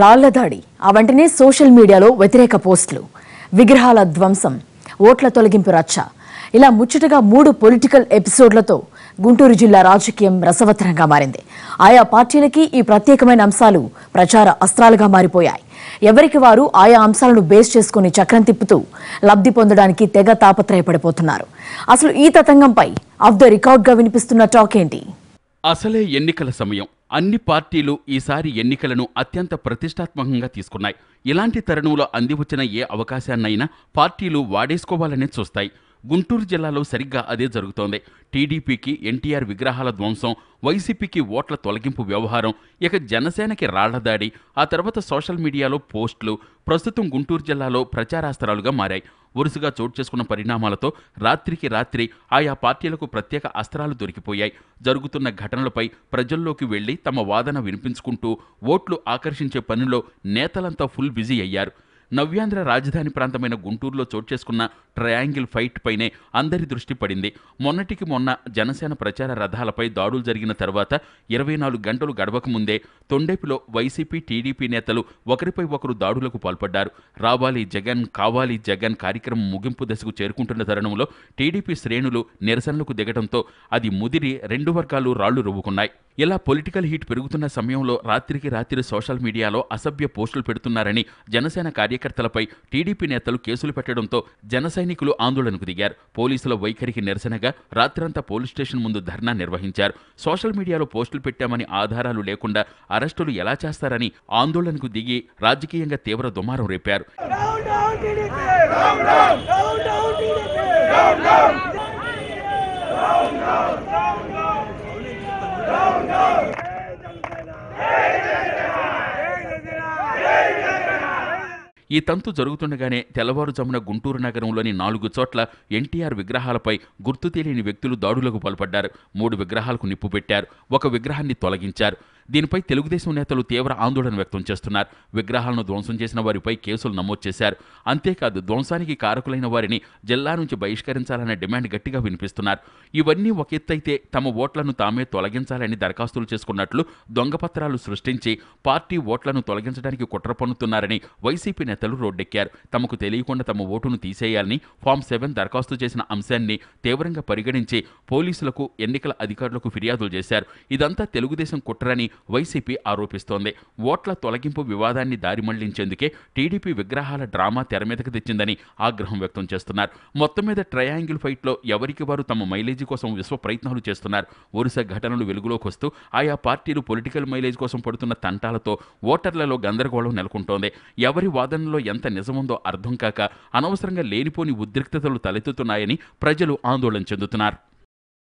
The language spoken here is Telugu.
రాళ్ళ దాడి ఆ వెంటనే సోషల్ మీడియాలో వ్యతిరేక పోస్టులు. విగ్రహాల ధ్వంసం ఓట్ల తొలగింపు రచ్చ. ఇలా ముచ్చటగా మూడు పొలిటికల్ ఎపిసోడ్లతో గుంటూరు జిల్లా రాజకీయం రసవత్తరంగా మారింది. ఆయా పార్టీలకి ఈ ప్రత్యేకమైన అంశాలు ప్రచార అస్త్రాలుగా మారిపోయాయి. ఎవరికి వారు ఆయా అంశాలను బేస్ చేసుకుని చక్రం తిప్పుతూ లబ్ధి పొందడానికి తెగ తాపత్రయపడిపోతున్నారు. అసలు ఈ తతంగంపై ఆఫ్ ద రికార్డ్గా వినిపిస్తున్న టాక్ ఏంటి? అసలే ఎన్నికల సమయం. అన్ని పార్టీలు ఈసారి ఎన్నికలను అత్యంత ప్రతిష్టాత్మకంగా తీసుకున్నాయి. ఇలాంటి తరుణంలో అందివచ్చిన ఏ అవకాశాన్నైనా పార్టీలు వాడేసుకోవాలనే చూస్తాయి. గుంటూరు జిల్లాలో సరిగ్గా అదే జరుగుతోంది. టీడీపీకి ఎన్టీఆర్ విగ్రహాల ధ్వంసం వైసీపీకి ఓట్ల తొలగింపు వ్యవహారం ఇక జనసేనకి రాళ్ళదాడి ఆ తర్వాత సోషల్ మీడియాలో పోస్టులు ప్రస్తుతం గుంటూరు జిల్లాలో ప్రచారాస్త్రాలుగా మారాయి. వరుసగా చోటు చేసుకున్న పరిణామాలతో రాత్రికి రాత్రి ఆయా పార్టీలకు ప్రత్యేక అస్త్రాలు దొరికిపోయాయి. జరుగుతున్న ఘటనలపై ప్రజల్లోకి వెళ్ళి తమ వాదన వినిపించుకుంటూ ఓట్లు ఆకర్షించే పనిలో నేతలంతా ఫుల్ బిజీ అయ్యారు. నవ్యాంధ్ర రాజధాని ప్రాంతమైన గుంటూరులో చోటు చేసుకున్న ట్రయాంగిల్ ఫైట్ పైనే అందరి దృష్టి పడింది. మొన్నటికి మొన్న జనసేన ప్రచార రథాలపై దాడులు జరిగిన తర్వాత ఇరవై నాలుగు గంటలు గడవక ముందే తొండేపిలో వైసీపీ టీడీపీ నేతలు ఒకరిపై ఒకరు దాడులకు పాల్పడ్డారు. రావాలి జగన్ కావాలి జగన్ కార్యక్రమం ముగింపు దశకు చేరుకుంటున్న తరుణంలో టీడీపీ శ్రేణులు నిరసనలకు దిగడంతో అది ముదిరి రెండు వర్గాలు రాళ్ళు రువ్వుకున్నాయి. ఇలా పొలిటికల్ హీట్ పెరుగుతున్న సమయంలో రాత్రికి రాత్రి సోషల్ మీడియాలో అసభ్య పోస్టులు పెడుతున్నారని జనసేన కార్యకర్తలపై టీడీపీ నేతలు కేసులు పెట్టడంతో జన సైనికులు ఆందోళనకు దిగారు. పోలీసుల వైఖరికి నిరసనగా రాత్రంతా పోలీస్ స్టేషన్ ముందు ధర్నా నిర్వహించారు. సోషల్ మీడియాలో పోస్టులు పెట్టామని ఆధారాలు లేకుండా అరెస్టులు ఎలా చేస్తారని ఆందోళనకు దిగి రాజకీయంగా తీవ్ర దుమారం రేపారు. ఈ తంతు జరుగుతుండగానే తెల్లవారుజామున గుంటూరు నగరంలోని నాలుగు చోట్ల ఎన్టీఆర్ విగ్రహాలపై గుర్తు తెలియని వ్యక్తులు దాడులకు పాల్పడ్డారు. మూడు విగ్రహాలకు నిప్పు పెట్టారు. ఒక విగ్రహాన్ని తొలగించారు. దీనిపై తెలుగుదేశం నేతలు తీవ్ర ఆందోళన వ్యక్తం చేస్తున్నారు. విగ్రహాలను ధ్వంసం చేసిన వారిపై కేసులు నమోదు చేశారు. అంతేకాదు ధ్వంసానికి కారకులైన వారిని జిల్లా నుంచి బహిష్కరించాలనే డిమాండ్ గట్టిగా వినిపిస్తున్నారు. ఇవన్నీ ఒక ఎత్తైతే తమ ఓట్లను తామే తొలగించాలని దరఖాస్తులు చేసుకున్నట్లు దొంగపత్రాలు సృష్టించి పార్టీ ఓట్లను తొలగించడానికి కుట్ర పన్నుతున్నారని వైసీపీ నేతలు రోడ్డెక్కారు. తమకు తెలియకుండా తమ ఓటును తీసేయాలని ఫామ్ సెవెన్ దరఖాస్తు చేసిన అంశాన్ని తీవ్రంగా పరిగణించి పోలీసులకు ఎన్నికల అధికారులకు ఫిర్యాదులు చేశారు. ఇదంతా తెలుగుదేశం కుట్రని వైసీపీ ఆరోపిస్తోంది. ఓట్ల తొలగింపు వివాదాన్ని దారి మళ్ళించేందుకే టీడీపీ విగ్రహాల డ్రామా తెర మీదకు తెచ్చిందని ఆగ్రహం వ్యక్తం చేస్తున్నారు. మొత్తం మీద ట్రయాంగిల్ ఫైట్లో ఎవరికి వారు తమ మైలేజీ కోసం విశ్వ ప్రయత్నాలు చేస్తున్నారు? వరుస ఘటనలు వెలుగులోకి వస్తూ ఆయా పార్టీలు పొలిటికల్ మైలేజ్ కోసం పడుతున్న తంటాలతో ఓటర్లలో గందరగోళం నెలకొంటోంది. ఎవరి వాదనలో ఎంత నిజముందో అర్థం కాక అనవసరంగా లేనిపోని ఉద్రిక్తతలు తలెత్తుతున్నాయని ప్రజలు ఆందోళన చెందుతున్నారు.